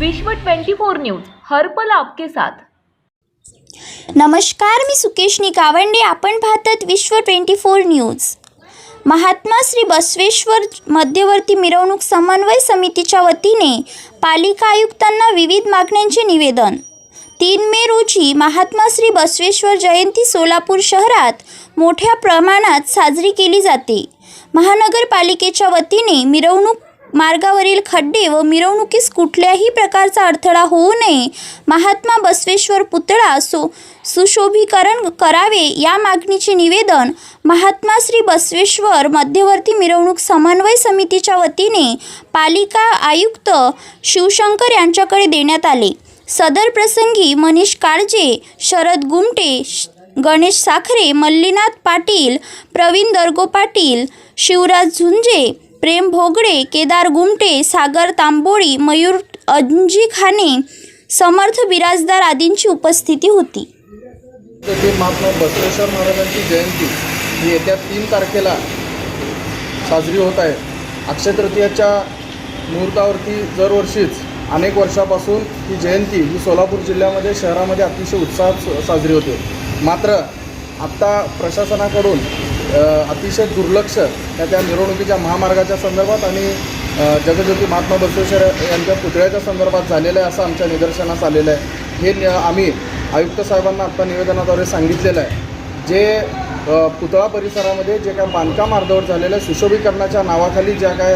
विश्व 24 न्यूज हरपल आपके साथ. नमस्कार मी सुकेशनी कावंडे आपण पाहतात Vishwa twenty four news. Mahatma Shri Basaveshwar मध्यवर्ती मिरवणूक समन्वय समितीच्या वतीने पालिका आयुक्तांना विविध मागण्यांचे निवेदन. तीन मे रोजी महात्मा श्री बसवेश्वर जयंती सोलापूर शहरात मोठ्या प्रमाणात साजरी केली जाते. महानगरपालिकेच्या वतीने मिरवणूक मार्गावरील खड्डे व मिरवणुकीस कुठल्याही प्रकारचा अडथळा होऊ नये. महात्मा बसवेश्वर पुतळा सो सुशोभीकरण करावे या मागणीचे निवेदन महात्मा श्री बसवेश्वर मध्यवर्ती मिरवणूक समन्वय समितीच्या वतीने पालिका आयुक्त शिवशंकर यांच्याकडे देण्यात आले. सदर प्रसंगी मनीष काळजे शरद गुमटे श- गणेश साखरे मल्लीनाथ पाटील प्रवीण दर्गो पाटील शिवराज झुंजे प्रेम भोगडे केदार गुमटे सागर तांबोळी मयूर अंजी खाने समर्थ बिराजदार आदींची उपस्थिती होती. ते महात्मा बसवेश्वर महाराजांची जयंती ही येत्या तीन तारखेला साजरी होत आहे. अक्षय तृतीयाच्या मुहूर्तावरती दरवर्षीच अनेक वर्षापासून ही जयंती ही सोलापूर जिल्ह्यामध्ये शहरामध्ये अतिशय उत्साहात स- साजरी होते. मात्र आत्ता प्रशासनाकडून अतिशय दुर्लक्ष त्या त्या मिरवणुकीच्या महामार्गाच्या संदर्भात आणि जगज्योती महात्मा बसवेश्वर यांच्या पुतळ्याच्या संदर्भात झालेलं आहे असं आमच्या निदर्शनास आलेलं आहे. हे न- आम्ही आयुक्त साहेबांना आत्ता निवेदनाद्वारे सांगितलेलं आहे. जे पुतळा परिसरामध्ये जे काय बांधकाम अर्धवट झालेलं आहे सुशोभीकरणाच्या नावाखाली ज्या काय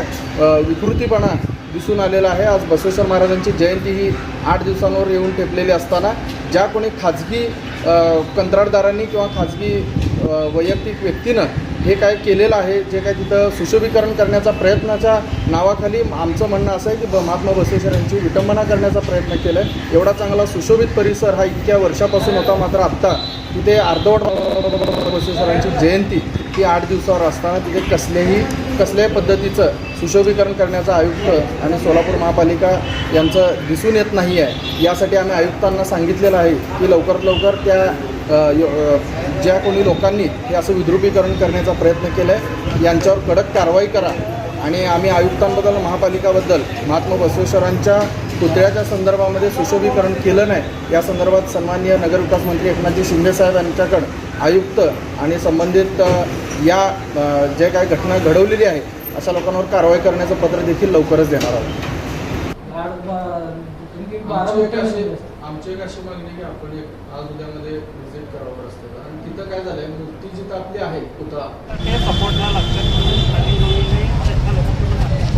विकृतीपणा दिसून आलेला आहे. आज बसवेश्वर महाराजांची जयंती ही आठ दिवसांवर येऊन ठेपलेली असताना ज्या कोणी खाजगी कंत्राटदारांनी किंवा खाजगी वैयक्तिक व्यक्तीनं हे काय केलेलं आहे जे काय तिथं सुशोभीकरण करण्याचा प्रयत्नाच्या नावाखाली आमचं म्हणणं असं आहे की ब महात्मा बसवेश्वर यांची विटंबना करण्याचा प्रयत्न केला आहे एवढा चांगला सुशोभित परिसर हा इतक्या वर्षापासून होता मात्र आत्ता तिथे अर्धवट बसवेश्वरांची जयंती ही आठ दिवसावर असताना तिथे कसलेही कसल्याही पद्धतीचं सुशोभीकरण करण्याचा आयुक्त आणि सोलापूर महापालिका यांचं दिसून येत नाही आहे. यासाठी आम्ही आयुक्तांना सांगितलेलं आहे की लवकरात लवकर त्या यो- ज्या कोणी लोकांनी हे असं विद्रुपीकरण करण्याचा प्रयत्न केला आहे यांच्यावर कडक कारवाई करा. आणि आम्ही आयुक्तांबद्दल महापालिकाबद्दल महात्मा बसवेश्वरांच्या पुतळ्याच्या संदर्भामध्ये सुशोभीकरण केलं नाही. या संदर्भात सन्माननीय नगरविकास मंत्री एकनाथजी शिंदेसाहेब यांच्याकडं आयुक्त आणि संबंधित या जे काय घटना घडवलेली आहे अशा लोकांवर कारवाई करण्याचं पत्र देखील लवकरच देणार आहोत. आमची एक अशी आमची एक अशी मागणी आहे की आपण एक आज उद्यामध्ये व्हिजिट करावं रस्त्याला. आणि तिथं काय झालंय मूर्ती जिथं आपली आहे पुतळा. ते लागतात आणि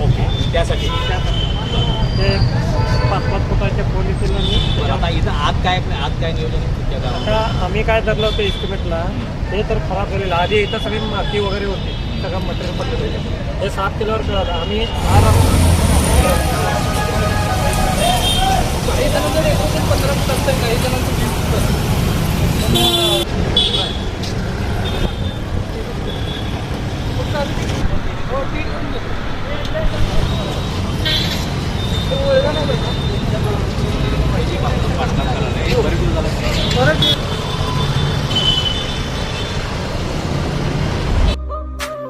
ओके त्यासाठी. ते पाच पाच फुटाच्या पोलिसीला मी आता इथं आत काय आत काय नियोजन आहे आता आम्ही काय धरलं होतं इस्टिमेटला हे तर खराब झालेलं. आधी इथं सगळी माती वगैरे होती सगळं मटेरियल पडलेलं हे साफ केल्यावर कळलं. आम्ही